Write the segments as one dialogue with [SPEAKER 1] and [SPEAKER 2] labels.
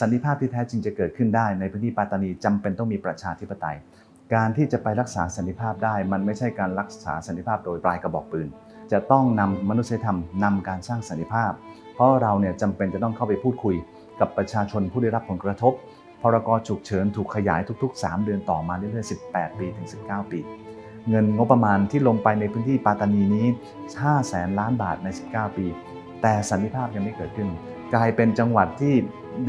[SPEAKER 1] สันติภาพที่แท้จริงจะเกิดขึ้นได้ ในพื้นที่ปัตตานีจำเป็นต้องมีประชาธิปไตย การที่จะไปรักษาสันติภาพได้ มันไม่ใช่การรักษาสันติภาพโดยปลายกระบอกปืน จะต้องนำมนุษยธรรมนำการสร้างสันติภาพ เพราะเราเนี่ยจำเป็นจะต้องเข้าไปพูดคุย กับประชาชนผู้ได้รับผลกระทบพรกฉุกเฉินถูกขยายทุก ๆ 3 เดือนต่อมาเรื่อยๆ 18 ปีถึง 19 ปี เงินงบประมาณที่ลงไปในพื้นที่ปาตานีนี้5แสนล้านบาทใน 19 ปี แต่สันติภาพยังไม่เกิดขึ้น กลายเป็นจังหวัดที่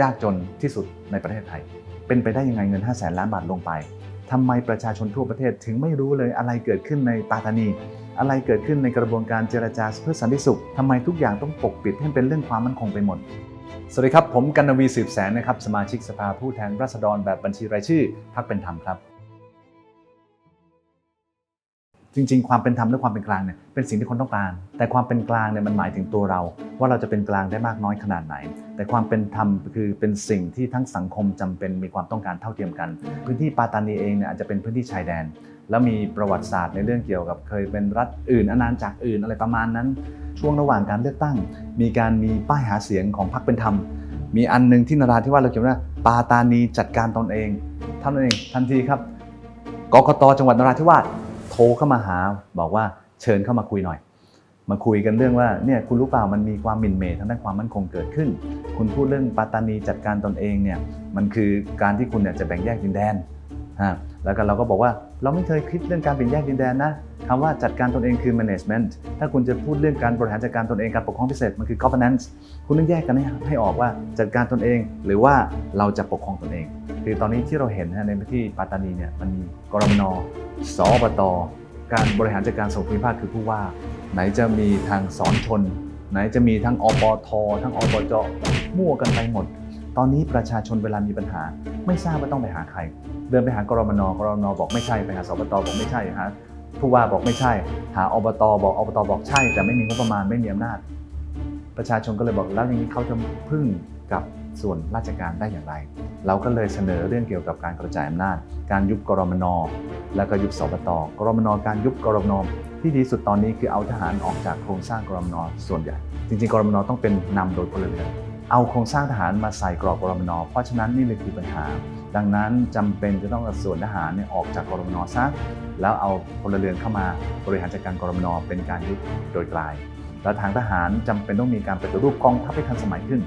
[SPEAKER 1] ยากจนที่สุดในประเทศไทย เป็นไปได้ยังไงเงิน5แสนล้านบาทลงไปทำไมประชาชนทั่วประเทศถึงไม่รู้เลยอะไรเกิดขึ้นในปาตานี อะไรเกิดขึ้นในกระบวนการเจรจาเพื่อสันติสุขทำไมทุกอย่างต้องปกปิดให้เป็นเรื่องความมั่นคงไปหมด สวัสดีครับ ผมกันนวีสืบแสนนะครับ สมาชิกสภาผู้แทนราษฎรแบบบัญชีรายชื่อพักเป็นธรรมครับ จริง ๆ ความเป็นธรรมและความเป็นกลางเนี่ยเป็นสิ่งที่คนต้องการ แต่ความเป็นกลางเนี่ยมันหมายถึงตัวเรา ว่าเราจะเป็นกลางได้มากน้อยขนาดไหน แต่ความเป็นธรรมคือเป็นสิ่งที่ทั้งสังคมจำเป็นมีความต้องการเท่าเทียมกัน พื้นที่ปาตานีเองเนี่ยอาจจะเป็นพื้นที่ชายแดน แล้วมีประวัติศาสตร์ในเรื่องเกี่ยวกับเคยเป็นรัฐอื่นอาณาจักรอื่นอะไรประมาณนั้น ช่วงระหว่างการเลือกตั้ง มีการมีป้ายหาเสียงของพรรคเป็นธรรมมีอันหนึงที่นราธิวาสเราเขียนว่าปาตานีจัดการตนเองท่านั้นเองทันทีครับกกตจังหวัดนราธิวาส โทรเข้ามาหาบอกว่าเชิญเข้ามาคุยหน่อย มาคุยกันเรื่องว่าเนี่ยคุณรู้เปล่ามันมีความหมิ่นเมททางด้านความมั่นคงเกิดขึ้น คุณพูดเรื่องปาตานีจัดการตนเองเนี่ยมันคือการที่คุณเนี่ยจะแบ่งแยกดินแดนฮะแล้วก็เราก็บอกว่าเราไม่เคยคิดเรื่องการแบ่งแยกดินแดนนะ คำว่าจัดการตนเองคือ management ถ้าคุณจะพูดเรื่องการบริหารจัดการตนเองการปกครองพิเศษมันคือ governance คุณต้องแยกกันให้ให้ออกว่าจัดการตนเอง หรือว่าเราจะปกครองตนเอง คือตอนนี้ที่เราเห็นนะในพื้นที่ปัตตานีเนี่ยมันมีกรมนสอบต การบริหารจัดการส่งภูมิภาคคือผู้ว่า ไหนจะมีทางสอนชน ไหนจะมีทั้งอปท ทั้งอปจมั่วกันไปหมด ตอนนี้ประชาชนเวลามีปัญหา ไม่ทราบว่าต้องไปหาใคร เดินไปหากรมนกรมนบอกไม่ใช่ไปหาสบตบอกไม่ใช่หา ผู้ว่าบอกไม่ใช่ หาอบตบอกอบตบอกใช่ แต่ไม่มีงบประมาณไม่มีอำนาจ ประชาชนก็เลยบอกแล้วอย่างนี้เขาจะพึ่งกับส่วนราชการได้อย่างไร เราก็เลยเสนอเรื่องเกี่ยวกับการกระจายอำนาจ การยุบกรมน แล้วก็ยุบสบตกรมน การยุบกรมนที่ดีสุดตอนนี้คือเอาทหารออกจากโครงสร้างกรมน ส่วนใหญ่ จริงๆ กรมนต้องเป็นนำโดยพลเรือนเอาโครงสร้างทหารมาใส่กรอบกรมน เพราะฉะนั้นนี่เลยคือปัญหา ดังนั้นจำเป็นจะต้องส่วนทหารเนี่ยออกจากกรมนซะแล้วเอาพลเรือนเข้ามาบริหารจัดการกรมนเป็นการยุบโดยกลาย และทางทหารจำเป็นต้องมีการปฏิรูปกองทัพให้ทันสมัยขึ้น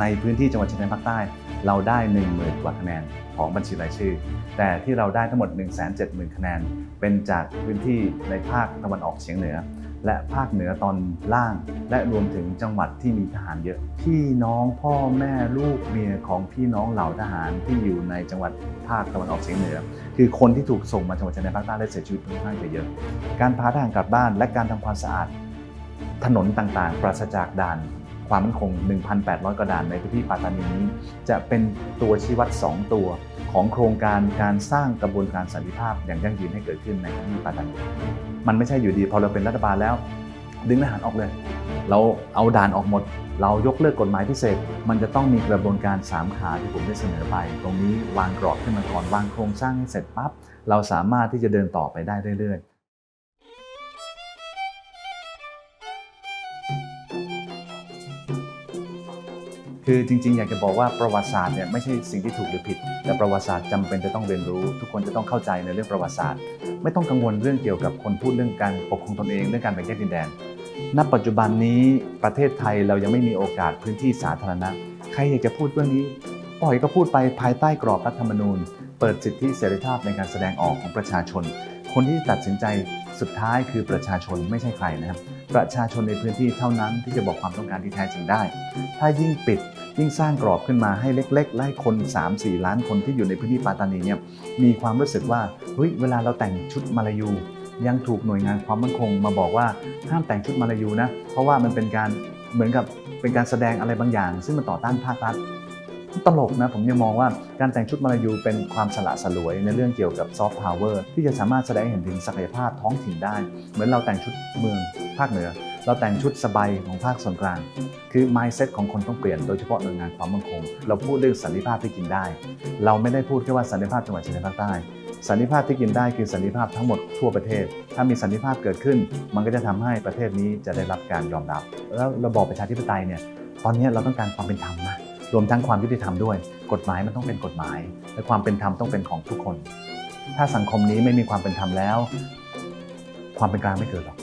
[SPEAKER 1] ในพื้นที่จังหวัดชายแดนภาคใต้ เราได้1 0,000กว่าคะแนนของบัญชีรายชื่อ แต่ที่เราได้ทั้งหมด 170,000 คะแนน เป็นจากพื้นที่ในภาคตะวันออกเฉียงเหนือ และภาคเหนือตอนล่าง และรวมถึงจังหวัดที่มีทหารเยอะ พี่น้องพ่อแม่ลูกเมียของพี่น้องเหล่าทหารที่อยู่ในจังหวัดภาคตะวันออกเฉียงเหนือ คือคนที่ถูกส่งมาจังหวัดชายแดนภาคใต้และเสียชีวิตค่อนข้างจะเยอะ การพาทหารกลับบ้านและการทำความสะอาด ถนนต่างๆ ปราศจากด่าน ความมั่นคง 1,800กว่าด่านในพื้นที่ปาตานีนี้ จะเป็นตัวชี้วัด 2 ตัว ของโครงการการสร้างกระบวนการสันติภาพอย่างยั่งยืนให้เกิดขึ้นในพื้นที่ปาตานี มันไม่ใช่อยู่ดีพอเราเป็นรัฐบาลแล้ว ดึงทหารออกเลย เราเอาด่านออกหมด เรายกเลิกกฎหมายพิเศษ มันจะต้องมีกระบวนการ 3 ขาที่ผมได้เสนอไป ตรงนี้วางกรอบขึ้นมาก่อนวางโครงสร้างให้เสร็จปั๊บเราสามารถที่จะเดินต่อไปได้เรื่อยๆ คือจริง ๆ อยากจะบอกว่าประวัติศาสตร์เนี่ยไม่ใช่สิ่งที่ถูกหรือผิด แต่ประวัติศาสตร์จำเป็นจะต้องเรียนรู้ ทุกคนจะต้องเข้าใจในเรื่องประวัติศาสตร์ ไม่ต้องกังวลเรื่องเกี่ยวกับคนพูดเรื่องการปกครองตนเองเรื่องการแบ่งแยกดินแดน ณ ปัจจุบันนี้ประเทศไทยเรายังไม่มีโอกาสพื้นที่สาธารณะ ใครอยากจะพูดเรื่องนี้ปล่อยก็พูดไปภายใต้กรอบรัฐธรรมนูญ เปิดสิทธิเสรีภาพในการแสดงออกของประชาชน คนที่ตัดสินใจสุดท้ายคือประชาชนไม่ใช่ใครนะครับ ประชาชนในพื้นที่เท่านั้นที่จะบอกความต้องการที่แท้จริงได้ ถ้ายิ่งปิด ยิ่งสร้างกรอบขึ้นมาให้เล็กๆไล่คน 3-4 ล้านคนที่อยู่ในพื้นที่ปาตานีเนี่ยมีความรู้สึกว่าเฮ้ยเวลาเราแต่งชุดมาลายู ยังถูกหน่วยงานความมั่นคงมาบอกว่าห้ามแต่งชุดมาลายูนะเพราะว่ามันเป็นการเหมือนกับเป็นการแสดงอะไรบางอย่าง ซึ่งมันต่อต้านภาครัฐตลกนะผมยังมองว่าการแต่งชุดมาลายูเป็นความสละสลวยในเรื่องเกี่ยวกับซอฟต์พาวเวอร์ที่จะสามารถแสดงเห็นถึงศักยภาพท้องถิ่นได้ เหมือนเราแต่งชุดเมืองภาคเหนือ เราแต่งชุดสบายของภาคส่วนกลาง คือ mindset ของคนต้องเปลี่ยน โดยเฉพาะหน่วยงานความมั่นคง เราพูดเรื่องสันติภาพที่กินได้ เราไม่ได้พูดแค่ว่าสันติภาพจังหวัดชายแดนภาคใต้สันติภาพที่กินได้คือสันติภาพทั้งหมดทั่วประเทศ ถ้ามีสันติภาพเกิดขึ้น มันก็จะทำให้ประเทศนี้จะได้รับการยอมรับ แล้วระบอบประชาธิปไตยเนี่ยตอนนี้เราต้องการความเป็นธรรมนะรวมทั้งความยุติธรรมด้วย กฎหมายมันต้องเป็นกฎหมาย และความเป็นธรรมต้องเป็นของทุกคน ถ้าสังคมนี้ไม่มีความเป็นธรรมแล้ว ความเป็นกลางไม่เกิดหรอก